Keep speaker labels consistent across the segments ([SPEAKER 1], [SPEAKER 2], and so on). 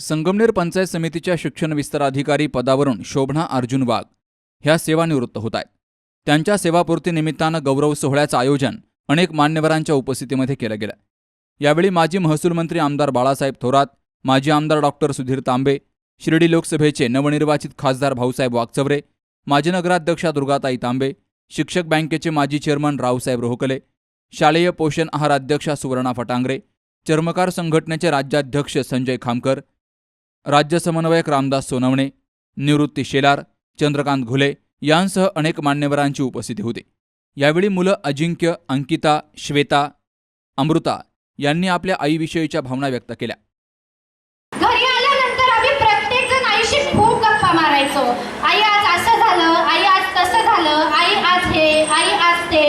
[SPEAKER 1] संगमनेर पंचायत समितीच्या शिक्षण विस्तार अधिकारी पदावरून शोभना अर्जुन वाघ ह्या सेवानिवृत्त होत आहेत. त्यांच्या सेवापूर्ती निमित्तानं गौरव सोहळ्याचं आयोजन अनेक मान्यवरांच्या उपस्थितीमध्ये केलं गेलं. यावेळी माजी महसूल मंत्री आमदार बाळासाहेब थोरात माजी आमदार डॉक्टर सुधीर तांबे शिर्डी लोकसभेचे नवनिर्वाचित खासदार भाऊसाहेब वागचवरे माजी नगराध्यक्षा दुर्गाताई तांबे शिक्षक बँकेचे माजी चेअरमन रावसाहेब रोहकले शालेय पोषण आहार अध्यक्षा सुवर्णा फटांगरे चर्मकार संघटनेचे राज्याध्यक्ष संजय खामकर राज्य समन्वयक रामदास सोनवणे निवृत्ती शेलार चंद्रकांत घुले यांसह अनेक मान्यवरांची उपस्थिती होती. यावेळी मुलं अजिंक्य अंकिता श्वेता अमृता यांनी आपल्या आईविषयीच्या भावना व्यक्त केल्या.
[SPEAKER 2] घरी आल्यानंतर आम्ही प्रत्येक जण आईशी खूप गप्पा मारायचो. आई आज असं झालं आई आज तसं झालं आई आज हे आई आज ते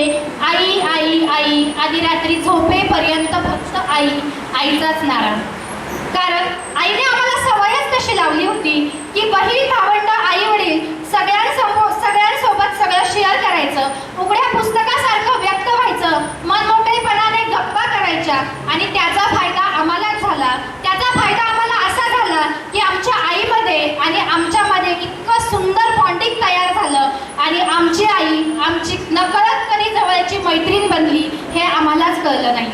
[SPEAKER 2] आई आई आई आधी रात्री झोपेपर्यंत फक्त आई आईचाच नारा कारण आईने आम्हाला सवयच तशी लावली होती की बहीण भावंड आई वडील सगळ्यांसमोर सगळ्यांसोबत सगळं शेअर करायचं. उघड्या पुस्तकासारखं व्यक्त व्हायचं. मनमोकळेपणाने गप्पा करायच्या. आणि त्याचा फायदा आम्हालाच झाला. त्याचा फायदा आम्हाला असा झाला की आमच्या आईमध्ये आणि आमच्यामध्ये इतकं सुंदर बॉन्डिंग तयार झालं. आणि आमची आई आमची नकळतपणे जवळची मैत्रीण बनली हे आम्हालाच कळलं नाही.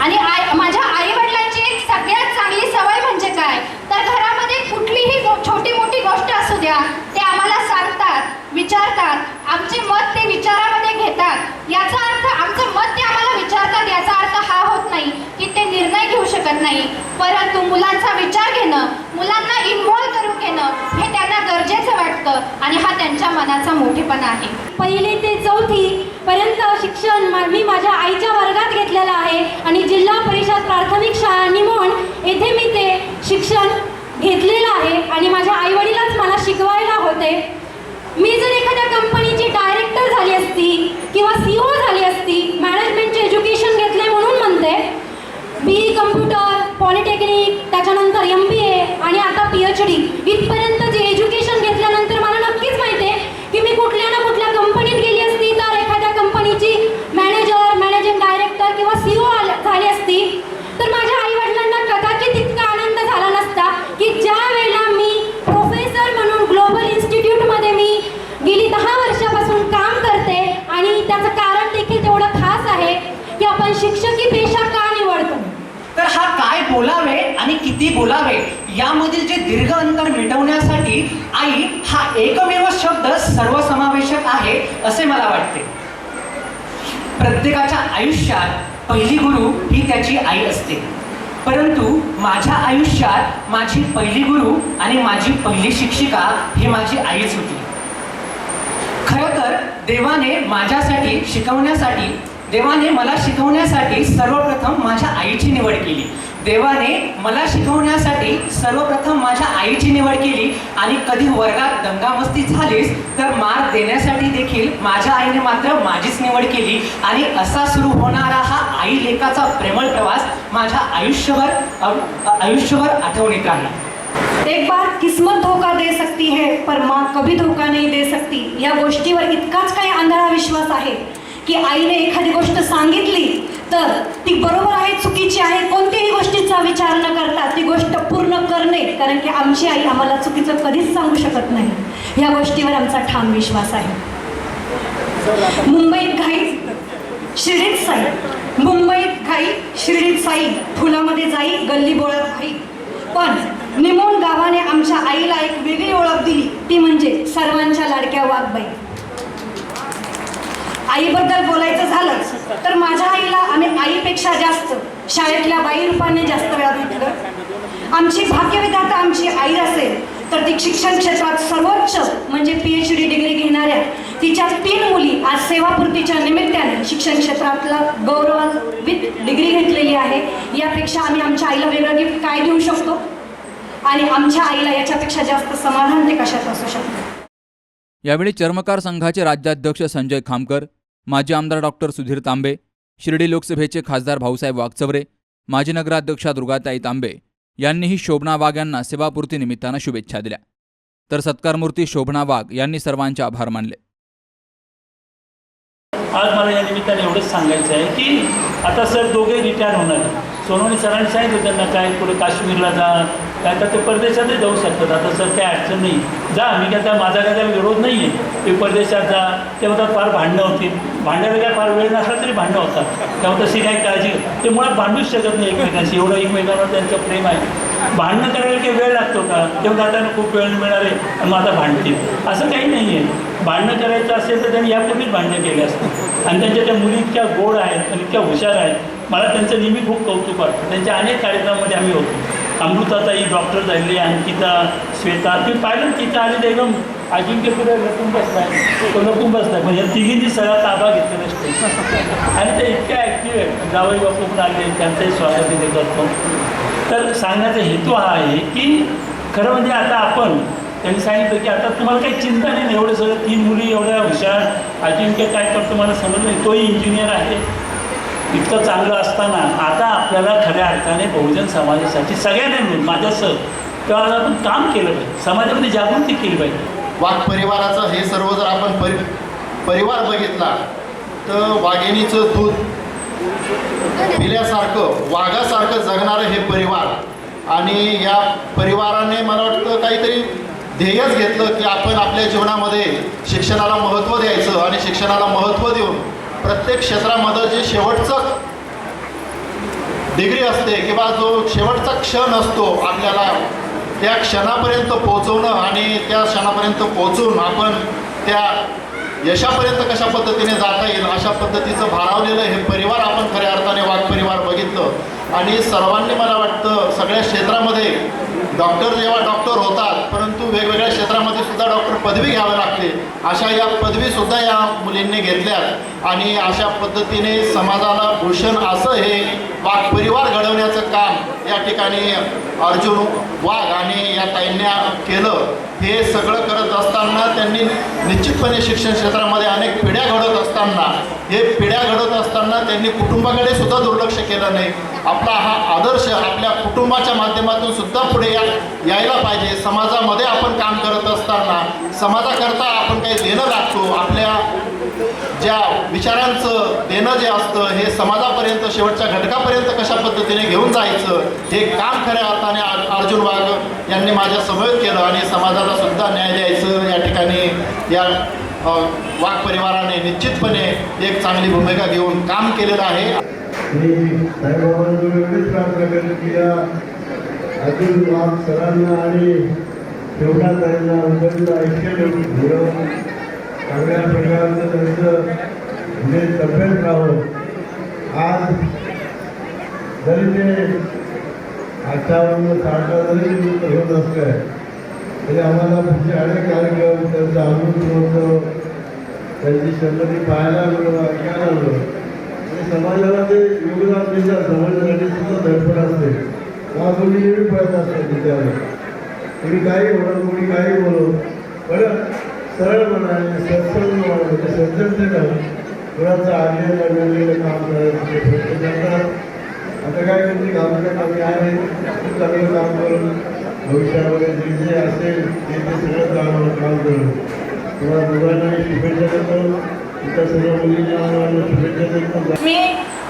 [SPEAKER 2] आणि आई माझ्या आई वडिलांची सगळ्यात चांगली सवय म्हणजे काय? तर घरामध्ये कुठलीही छोटी मोठी गोष्ट असू द्या ते आम्हाला सांगतात विचारतात. आमचे मत ते विचारामध्ये घेतात. याचा अर्थ आमचं मत ते आम्हाला विचारतात याचा अर्थ हा होत नाही की ते निर्णय घेऊ शकत नाही. परंतु मुलांचा विचार घेणं मुलांना इन्व्हॉल्व करून घेणं हे त्या गरजेचं वाटतं आणि हा त्यांच्या मनाचा मोठेपणा आहे.
[SPEAKER 3] पहिली ते चौथी पर्यंत शिक्षण मी माझ्या आईच्या वर्गात घेतलेलं आहे आणि जिल्हा परिषद प्राथमिक शाळा निमोण येथे मी ते शिक्षण घेतलेलं आहे आणि माझ्या आईवडीलच मला शिकवायला होते. मी जर एखाद्या कंपनीची डायरेक्टर झाली असती किंवा सी ओ झाली असती मॅनेजमेंटचे एज्युकेशन घेतले म्हणून म्हणते. बी कम्प्युटर पॉलिटेक्निक त्याच्यानंतर एम बी ए आणि आता पी एच डी इथपर्यंत
[SPEAKER 4] बोलावे आणि किती बोलावे यामधील जे दीर्घ अंतर मिटवण्यासाठी आई हा एकमेव शब्द सर्वसमावेशक आहे असे मला वाटते. प्रत्येकाच्या आयुष्यात पहिली गुरु ही त्याची आई असते. परंतु माझ्या आयुष्यात माझी पहिली गुरु आणि माझी पहिली शिक्षिका ही माझी आईच होती. खरं तर देवाने माझ्यासाठी शिकवण्यासाठी देवाने मला शिकवण्यासाठी सर्वप्रथम माझ्या आईची निवड केली. देवाने मला शिकवण्यासाठी सर्वप्रथम माझ्या आईची निवड केली आणि कधी वर्गात दंगामस्ती झालीस तर मार देण्यासाठी देखील माझ्या आईने मात्र माझीच निवड केली. आणि असा सुरू होणारा हा आई लेखाचा प्रेमळ प्रवास माझ्या आयुष्यभर अ- आयुष्यभर आठवणीत राहील.
[SPEAKER 3] एक बार किस्मत धोका दे सकती है पर माँ कभी धोका नहीं दे सकती. या गोष्टीवर इतकाच काही आंधळा विश्वास आहे की आईने एखादी गोष्ट सांगितली तर ती बरोबर आहे चुकीची आहे कोणत्याही गोष्टीचा विचार न करता ती गोष्ट बरोबर नाहीत कारण की आमची आई आम्हाला चुकीचं कधीच सांगू शकत नाही. या गोष्टीवर आमचा ठाम विश्वास आहे. मुंबईत घाई शिर्डीत साई. मुंबईत घाई शिर्डीत साई. फुलामध्ये जाई गल्ली बोळात घाई. पण निमोण गावाने आमच्या आईला एक वेगळी ओळख दिली. ती म्हणजे सर्वांच्या लाडक्या वाघबाई. आईबद्दल बोलायचं झालंच तर माझ्या आईला आम्ही आईपेक्षा जास्त शाळेतल्या बाई रूपाने जास्त वेळा भेटलं. आमची भाग्यविधाता आमची आई असेल तर ती शिक्षण क्षेत्रात सर्वोच्च म्हणजे पी एच डी डिग्री घेणाऱ्या तिच्या तीन मुली आज सेवापूर्तीच्या निमित्ताने शिक्षण क्षेत्रातला गौरवान्वित डिग्री घेतलेली आहे. यापेक्षा आम्ही आमच्या आईला वेगळं गिफ्ट काय देऊ शकतो? आणि आमच्या आईला याच्यापेक्षा जास्त समाधान ते कशात असू शकतं?
[SPEAKER 1] यावेळी चर्मकार संघाचे राज्याध्यक्ष संजय खामकर माजी आमदार डॉक्टर सुधीर तांबे शिर्डी लोकसभेचे खासदार भाऊसाहेब वागचवरे माजी नगराध्यक्षा दुर्गाताई तांबे यांनीही शोभना वाघ यांना सेवापूर्ती निमित्तानं शुभेच्छा दिल्या. तर सत्कारमूर्ती शोभना वाघ यांनी सर्वांचे आभार मानले.
[SPEAKER 5] आज मला या निमित्ताने एवढंच सांगायचं आहे की आता सर दोघे रिटायर होणार. सोनवणी सरांनी सांगितलं त्यांना काय पुढे काश्मीरला जा काय तर ते परदेशातही जाऊ शकतात. आता सर काही अडचण नाही. जा मी काय त्या माझा काय त्याला विरोध नाही आहे. ते परदेशात जा. ते म्हणतात फार भांडणं होतील. भांडायला काय फार वेळ नसला तरी भांडणं होतात. तेव्हा तशी काही काळजी ते मुळात भांडूच शकत नाही एकमेकांशी. एवढं एकमेकांवर त्यांचं प्रेम आहे. भांडणं करायला काही वेळ लागतो का? तेव्हा आता खूप वेळ मिळणार आहे आणि मग आता भांडतील. असं काही नाही आहे. भांडणं करायचं असेल तर त्यांनी यापूर्वीच भांडणं केली असतं आणि त्यांच्या त्या मुली इतक्या गोड आहेत आणि इतक्या हुशार आहेत. मला त्यांचं नेहमी खूप कौतुक वाटतं. त्यांच्या अनेक कार्यक्रमामध्ये आम्ही होतो. अमृताताई डॉक्टर झाली अंकिता श्वेता ते पाहिलं तिथं आली ते एकदम अजिंक्य पुढे लपून बसलाय. तो लपून बसलाय. म्हणजे या तिघींनी सगळा ताबा घेतलेला असतो. आणि ते इतक्या ॲक्टिव्ह आहेत. जावई बापू पण आले त्यांचंही स्वागत इथे करतो. तर सांगण्याचा हेतू हा आहे की खरं म्हणजे आता आपण त्यांनी सांगितलं की आता तुम्हाला काही चिंता नाही एवढं सगळं तीन मुली एवढ्या हुशार. अजिंक्य काय करतो मला समजलं नाही. तोही इंजिनियर आहे. इतकं चांगलं असताना आता आपल्याला खऱ्या अर्थाने बहुजन समाजासाठी सगळ्यांनी मिळून माझ्यासह तेव्हा आपण काम केलं पाहिजे समाजामध्ये जागृती केली पाहिजे.
[SPEAKER 6] वाघ परिवाराचं हे सर्व जर आपण परि परिवार बघितला तर वाघिणीचं दूध पिल्यासारखं वाघासारखं जगणारं हे परिवार. आणि या परिवाराने मला वाटतं काहीतरी ध्येयच घेतलं की आपण आपल्या जीवनामध्ये शिक्षणाला महत्त्व द्यायचं आणि शिक्षणाला महत्त्व देऊन प्रत्येक क्षेत्रामध्ये जे शेवटचं डिग्री असते किंवा जो शेवटचा क्षण असतो आपल्याला त्या क्षणापर्यंत पोहोचवणं आणि त्या क्षणापर्यंत पोहोचून आपण त्या यशापर्यंत कशा पद्धतीने जाता येईल अशा पद्धतीचं भारावलेलं हे परिवार आपण खऱ्या अर्थाने वाघ परिवार बघितलं. आणि सर्वांनी मला वाटतं सगळ्या क्षेत्रामध्ये डॉक्टर जेव्हा डॉक्टर होतात परंतु वेगवेगळ्या पदवी घ्यावी लागते. अशा या पदवीसुद्धा या मुलींनी घेतल्यात. आणि अशा पद्धतीने समाजाला भूषण असं हे वाघ परिवार घडवण्याचं काम या ठिकाणी अर्जुन वाघ आणि या ताईंनी केलं. हे सगळं करत असताना त्यांनी निश्चितपणे शिक्षण क्षेत्रामध्ये अनेक पिढ्या घडवत असताना हे पिढ्या असताना त्यांनी कुटुंबाकडे सुद्धा दुर्लक्ष केलं नाही. आपला हा आदर्श आपल्या कुटुंबाच्या माध्यमातून सुद्धा पुढे या यायला पाहिजे. समाजामध्ये आपण काम करत असताना समाजाकरता आपण काही देणं लागतो. आपल्या ज्या विचारांचं देणं जे असतं हे समाजापर्यंत शेवटच्या घटकापर्यंत कशा पद्धतीने घेऊन जायचं हे काम खऱ्या अर्थाने अर्जुन वाघ यांनी माझ्या समवेत केलं आणि समाजाला सुद्धा न्याय द्यायचं. या ठिकाणी या वाघ परिवाराने निश्चितपणे एक चांगली भूमिका घेऊन काम केलेलं आहे.
[SPEAKER 7] मी वाघ सरांना आणि ठेवण्याताईंना त्यांचं ऐक्य मिळवून चांगल्या प्रकारचं त्यांचं म्हणजे तब्येत राहावं. आज जरी ते अठ्ठावन्न साठला जरी होत असलं तरी आम्हाला पुढचे अनेक कार्यक्रम त्यांचा अमृत होतो. त्यांची संगती पाहायला मिळवं ऐकायला मिळवं. आणि म्हणजे समाजाला ते योगदान देतात समाजासाठी सुद्धा धडपड असते. का कोणी एवढी पळत असते तिच्यावर. कोणी काही म्हणत कोणी काही बोलव पण सरळ म्हणा सत्संग म्हणा म्हणजे सज्जनतेनं कुणाचं आलेलं वेगवेगळं काम करायचं ते आता काय त्यांची कामं कमी आहे खूप चांगलं काम करून भविष्यामध्ये जे जे असेल ते ते सगळं काम काम करून तुम्हाला मुलांनाही शुभेच्छा देतो. इतर सर्व मुलींना आम्हाला शुभेच्छा देतो.
[SPEAKER 8] मी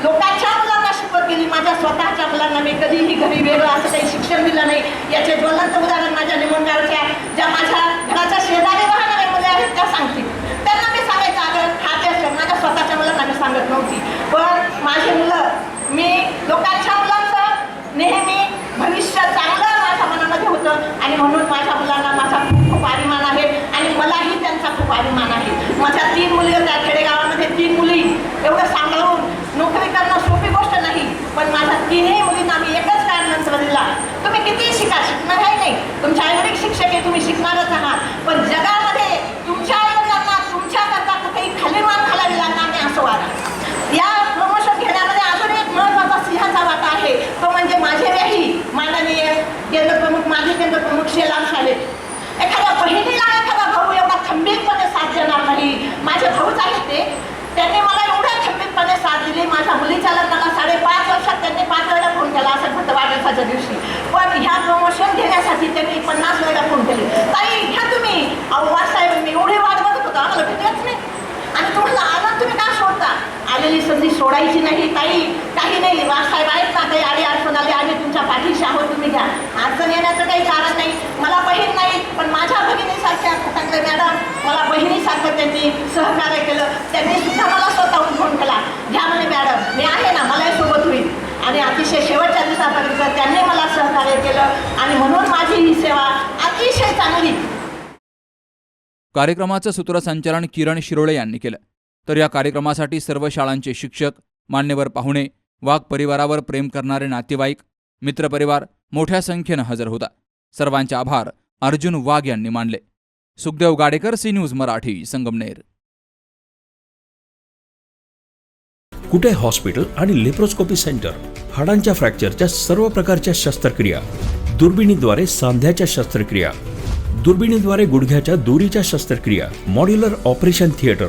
[SPEAKER 8] लोकांच्या मुलांना शिकवत गेली. माझ्या स्वतःच्या मुलांना मी कधीही घरी वेगळं असं काही शिक्षण दिलं नाही. याचे ज्वलंत उदाहरण माझ्या निमंडळाच्या ज्या माझ्या घराच्या शेजारी राहणाऱ्या मुली आहेत त्या सांगतील त्यांना मी सांगायचं अगं खाते असलं माझ्या स्वतःच्या मुलांना मी सांगत नव्हती. पण माझी मुलं मी लोकांच्या मुलांचं नेहमी भविष्य चांगलं माझ्या मनामध्ये होतं. आणि म्हणून माझ्या मुलांना माझा खूप खूप अभिमान प्रमुख शेलाम साहेब एखाद्या बहिणीला एखादा भाऊ एवढा खंबीरपणे साथ देणार नाही. माझे भाऊच आहेत ते. त्यांनी मला एवढ्या खंबीरपणे साथ दिली. माझ्या मुलीच्या लग्नाला साडेपाच वर्षात त्यांनी पाच वेळा फोन केला असं म्हणतं वाढदिवसाच्या दिवशी. पण ह्या प्रमोशन घेण्यासाठी त्यांनी पन्नास वेळा फोन केले. ताई घ्या तुम्ही. अहो साहेब मी एवढी वाट बघत होतो आम्हाला भेटत नाही आणि तुम्हाला आनंद तुम्ही का सोडता आलेली संधी सोडायची नाही काही काही नाही. साहेब आहेत ना काही आडी अडचण आली. आम्ही तुमच्या पाठीशी आहोत तुम्ही घ्या. अडचण येण्याचं काही कारण नाही. मला बहीण नाही पण माझ्या भगिनीसारख्या सांगले मॅडम मला बहिणीसारखं त्यांनी सहकार्य केलं. त्यांनी सुद्धा मला स्वतःहून फोन केला. घ्या म्हणे मॅडम मी आहे ना मलाही सोबत होईल. आणि अतिशय शेवटच्या दिवसापर्यंत त्यांनी मला सहकार्य केलं. आणि म्हणून माझी ही सेवा अतिशय चांगली.
[SPEAKER 1] कार्यक्रमाचं सूत्रसंचालन किरण शिरोळे यांनी केलं. तर या कार्यक्रमासाठी सर्व शाळांचे शिक्षक मान्यवर पाहुणे वाघ परिवारावर प्रेम करणारे नातेवाईक मित्रपरिवार मोठ्या संख्येनं हजर होता. सर्वांचे आभार अर्जुन वाघ यांनी मानले. Sukhdev Gadekar C news Marathi Sangamner.
[SPEAKER 9] Kute hospital आणि लेप्रोस्कोपी सेंटर? हाडांच्या फ्रॅक्चरच्या सर्व प्रकारच्या शस्त्रक्रिया. दुर्बिणीद्वारे सांध्याच्या शस्त्रक्रिया. दुर्बिणीद्वारे गुडघ्याच्या दोरीच्या शस्त्रक्रिया. Modular operation theatre.